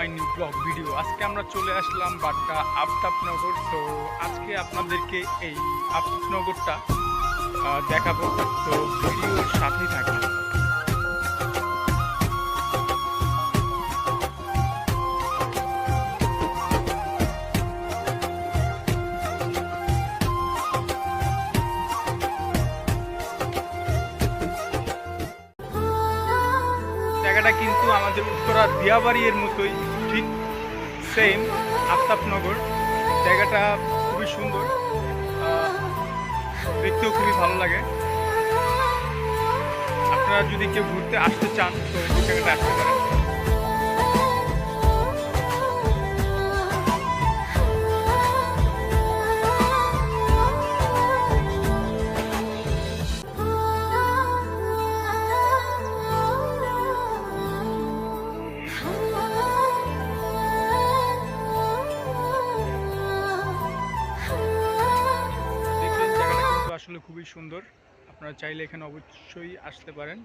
My new blog video. আজকে আমরা চলে আসলাম বাড্ডা আফতাবনগর। তো আজকে আপনাদেরকে এই আফতাবনগরটা দেখাবো। তো জায়গাটা কিন্তু আমাদের উত্তরা দিয়াবাড়ির মতোই, ঠিক সেম আফতাবনগর। জায়গাটা খুবই সুন্দর দেখতেও খুবই ভালো লাগে। আপনারা যদি কেউ ঘুরতে আসতে চান, তো এই জায়গাটা আসতে পারেন। আসলে খুবই সুন্দর। আপনারা চাইলে এখানে অবশ্যই আসতে পারেন।